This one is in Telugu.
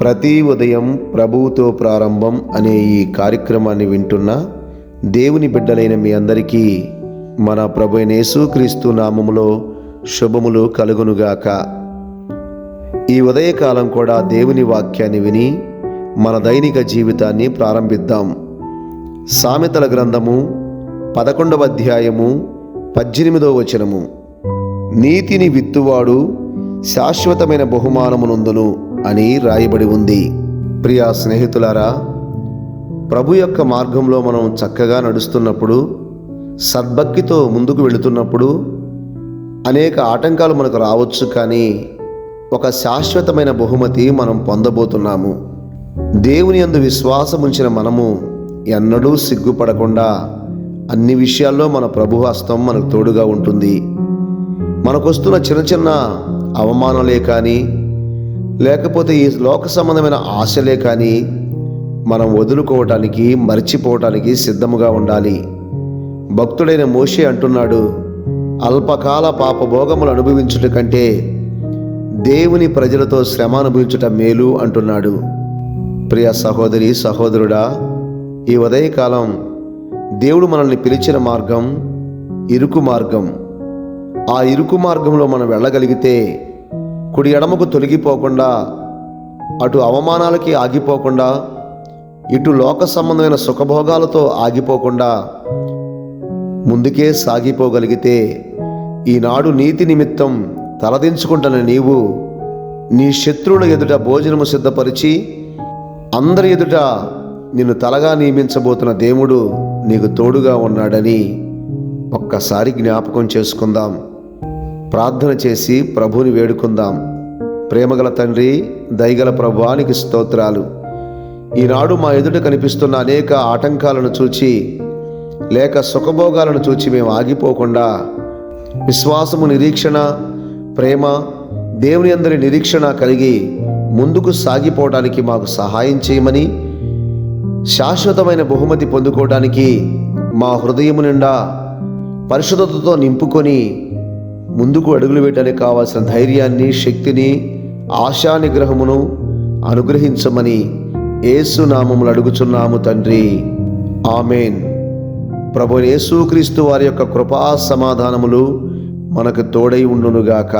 ప్రతి ఉదయం ప్రభువుతో ప్రారంభం అనే ఈ కార్యక్రమాన్ని వింటున్న దేవుని బిడ్డలైన మీ అందరికీ మన ప్రభు యేసుక్రీస్తు నామములో శుభములు కలుగునుగాక. ఈ ఉదయకాలం కూడా దేవుని వాక్యాన్ని విని మన దైనిక జీవితాన్ని ప్రారంభిద్దాం. సామెతల గ్రంథము పదకొండవ అధ్యాయము పద్దెనిమిదవ వచనము. నీతిని విత్తువాడు శాశ్వతమైన బహుమానమునందును అని రాయబడి ఉంది. ప్రియా స్నేహితులారా ప్రభు యొక్క మార్గంలో మనం చక్కగా నడుస్తున్నప్పుడు సద్భక్తితో ముందుకు వెళుతున్నప్పుడు అనేక ఆటంకాలు మనకు రావచ్చు కానీ ఒక శాశ్వతమైన బహుమతి మనం పొందబోతున్నాము. దేవుని అందు విశ్వాసముంచిన మనము ఎన్నడూ సిగ్గుపడకుండా అన్ని విషయాల్లో మన ప్రభు హస్తం మనకు తోడుగా ఉంటుంది. మనకొస్తున్న చిన్న చిన్న అవమానాలే కానీ లేకపోతే ఈ లోక సంబంధమైన ఆశలే కానీ మనం వదులుకోవటానికి మర్చిపోవటానికి సిద్ధముగా ఉండాలి. భక్తుడైన మోషే అంటున్నాడు అల్పకాల పాపభోగములు అనుభవించుట కంటే దేవుని ప్రజలతో శ్రమ అనుభవించుట మేలు అంటున్నాడు. ప్రియ సహోదరి సహోదరుడా ఈ ఉదయకాలం దేవుడు మనల్ని పిలిచిన మార్గం ఇరుకు మార్గం. ఆ ఇరుకు మార్గంలో మనం వెళ్ళగలిగితే కుడి ఎడమకు తొలగిపోకుండా అటు అవమానాలకి ఆగిపోకుండా ఇటు లోక సంబంధమైన సుఖభోగాలతో ఆగిపోకుండా ముందుకే సాగిపోగలిగితే ఈనాడు నీతి నిమిత్తం తలదించుకుంటున్న నీవు నీ శత్రువుల ఎదుట భోజనము సిద్ధపరిచి అందరి ఎదుట నిన్ను తలగా నియమించబోతున్న దేవుడు నీకు తోడుగా ఉన్నాడని ఒక్కసారి జ్ఞాపకం చేసుకుందాం. ప్రార్థన చేసి ప్రభుని వేడుకుందాం. ప్రేమగల తండ్రి దయగల ప్రభువానికి స్తోత్రాలు. ఈనాడు మా ఎదుట కనిపిస్తున్న అనేక ఆటంకాలను చూచి లేక సుఖభోగాలను చూచి మేము ఆగిపోకుండా విశ్వాసము నిరీక్షణ ప్రేమ దేవుని అందరి నిరీక్షణ కలిగి ముందుకు సాగిపోవడానికి మాకు సహాయం చేయమని శాశ్వతమైన బహుమతి పొందుకోవడానికి మా హృదయము నిండా పరిశుద్ధతతో నింపుకొని ముందుకు అడుగులు వేయడానికి కావాల్సిన ధైర్యాన్ని శక్తిని ఆశా నిగ్రహమును అనుగ్రహించమని ఏసునామములు అడుగుచున్నాము తండ్రి. ఆమెన్. ప్రభు యేసుక్రీస్తు వారి యొక్క కృపా సమాధానములు మనకు తోడై ఉండునుగాక.